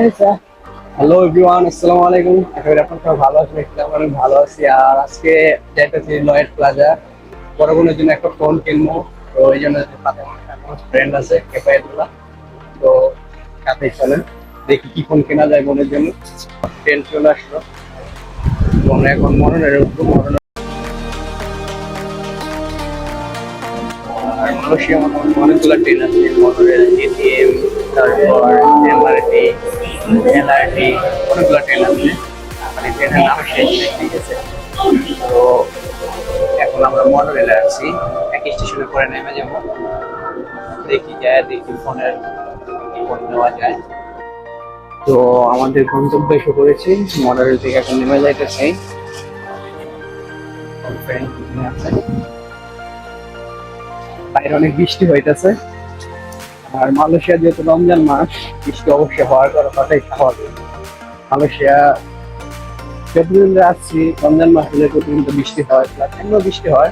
Hello everyone আসসালামু আলাইকুম। আশা করি আপনারা ভালো আছেন একদম অনেক ভালো আছি। আর আজকে যাইতেছি লয়েড প্লাজা বড় বোনের জন্য একটা ফোন কিনবো, তো এই জন্য ফ্রেন্ড আছে কেপায়তুল্লাহ তো সাথে চলেন, দেখি কি ফোন কেনা যায় বোনের জন্য ট্রেন চলে আসলো। আমরা এখন মরণের উঠবো মরণের আর মালয়েশিয়া অনেকগুলো ট্রেন আছে মোটরেল এটিএম তারপর এমআরটি এলআরটি অনেকগুলো আছে মানে ট্রেনের নাম শেষ তো এখন আমরা মনোরেলে আছি এক স্টেশনে করে নেমে দেখি যায়, দেখি ফোনের ফোন নেওয়া যায়। তো আমাদের গন্তব্যে এসে পড়েছি মনোরেল থেকে এখন নেমে যাইতেছি। বাইরে অনেক বৃষ্টি হইতেছে। আর মালয়েশিয়া যেহেতু রমজান মাস বৃষ্টি অবশ্যই হওয়ার কথা কথাই স্বাভাবিক মালয়েশিয়া যতদিন আসছি রমজান মাস হলে প্রতিদিন তো বৃষ্টি হয় প্লাস এমনিও বৃষ্টি হয়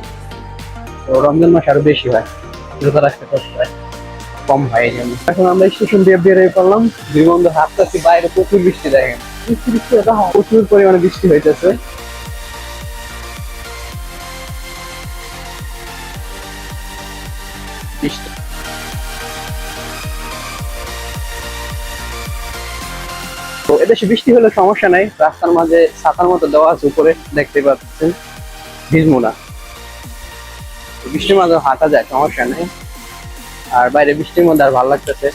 তো রমজান মাস আরও বেশি হয় রোজা রাখতে কষ্ট হয় কম হয় এই জন্য। এখন আমরা স্টেশন দিয়ে বেরিয়ে পড়লাম দুই বন্ধু হাঁটতেছি বাইরে প্রচুর বৃষ্টি দেখেন। বৃষ্টি বৃষ্টি হয়। প্রচুর পরিমাণে বৃষ্টি হইতেছে। বৃষ্টি। এদেশে বৃষ্টি হলে সমস্যা নাই। রাস্তার মাঝে ছাতার মতো দেওয়া আছে উপরে, দেখতে পাচ্ছেন। ভিজবো না বৃষ্টির মাঝে হাঁটা যায়, সমস্যা নেই। আর বাইরে বৃষ্টির মধ্যে আর ভালো লাগতেছে।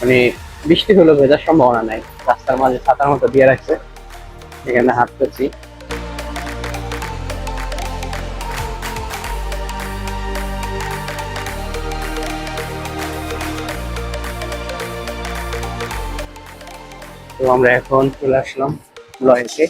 মানে বৃষ্টি হলে ভেজার সম্ভাবনা নাই। রাস্তার মাঝে ছাতার মতো দিয়ে রাখছে। এখানে হাঁটতেছি। তো আমরা এখন চলে আসলাম লয়েতে।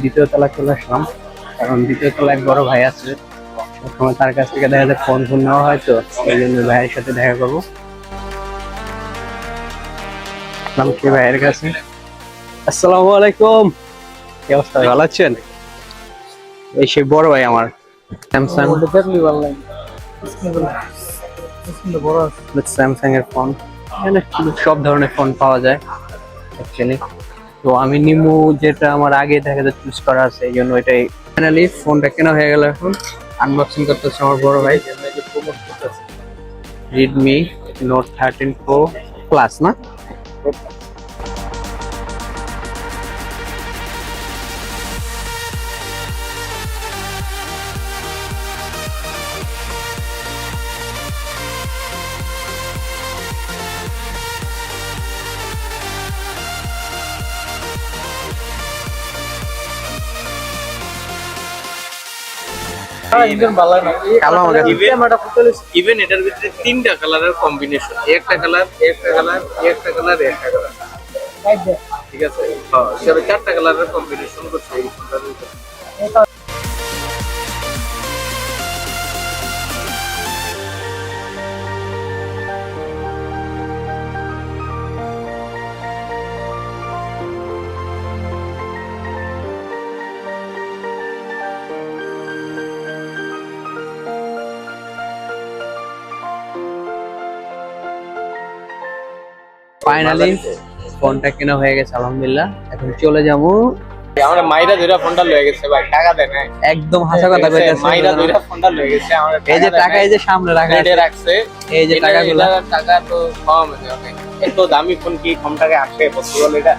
দ্বিতীয় তলা চলে আসলাম, কারণ দ্বিতীয় তলায় বড় ভাই আছে। সবসময় তার কাছ থেকে দেখা যায় ফোন ফোন নেওয়া হয় তো এই জন্য ভাইয়ের সাথে দেখা করব। কি ভাইয়ের কাছে? আসসালামু আলাইকুম। কি অবস্থা ভালো আছেন? এই সে বড় ভাই আমার। স্যামসাং স্যামসাং এর ফোন এখানে সব ধরনের ফোন পাওয়া যায় অ্যাকচুয়ালি তো আমি নিমু যেটা আমার আগে দেখা যায় চুজ করা আছে এই জন্য এটাই। ফাইনালি ফোনটা কেনা হয়ে গেল এখন। আনবক্সিং করতেছে আমার বড় ভাই। Redmi note thirteen pro plus না? কালো ইভেন এটার ভিতরে তিনটা কালারের কম্বিনেশন একটা কালার একটা কালার একটা কালার একটা কালার ঠিক আছে? হ্যাঁ চারটা কালারের কম্বিনেশন করছে এই ফোনটার ভিতরে। ফাইনালি ফোনটা কেনা হয়ে গেছে আলহামদুলিল্লাহ। এখন চলে যাব। আমরা মাইরা দুইটা ফোনটা লয়ে গেছে ভাই টাকা দেন না একদম হাসা কথা কইতাছে মাইরা ধরে ফোনটা লয়ে গেছে আমরা এই যে টাকা এই যে সামনে রাখা আছে, রাখছে। এই যে টাকাগুলো। টাকা তো কম আছে এত দামি ফোন কি কম টাকায় আসে পসিবল এটা?